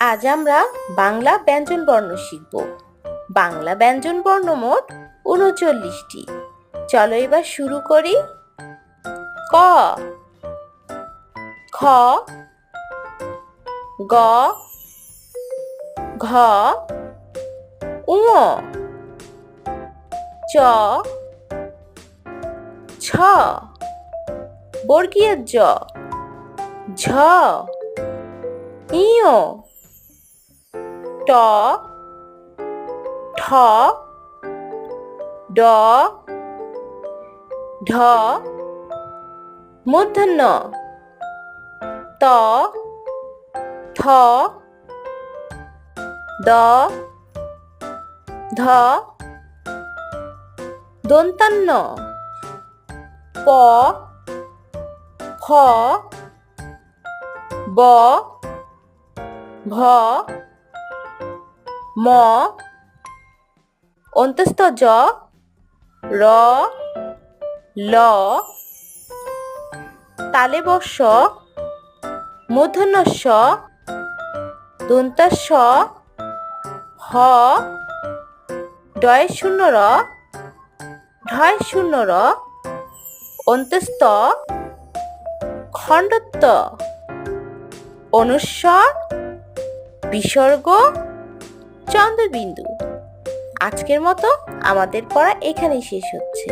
আজ আমরা বাংলা ব্যঞ্জন বর্ণ শিখব। বাংলা ব্যঞ্জন বর্ণ মোট উনচল্লিশটি। চলো এবার শুরু করি। ক। খ। গ। ঘ। উ চ। ছ। বর্গীয় জ। ঝ। ইয় ট ঠ ড ঢ মূর্ধন্য ত থ দ ধ দন্তান্ন প ফ ব ভ ম, অন্তস্থ জ, র, ল তালে বর্ষ মূর্ধন্যস্ব দন্তাস্ব হ ডয় শূন্য র ঢয় শূন্য র অন্তস্থ, খণ্ডত্ব, অনুস্বর, বিসর্গ চন্দ্রবিন্দু। আজকের মতো আমাদের পড়া এখানেই শেষ হচ্ছে।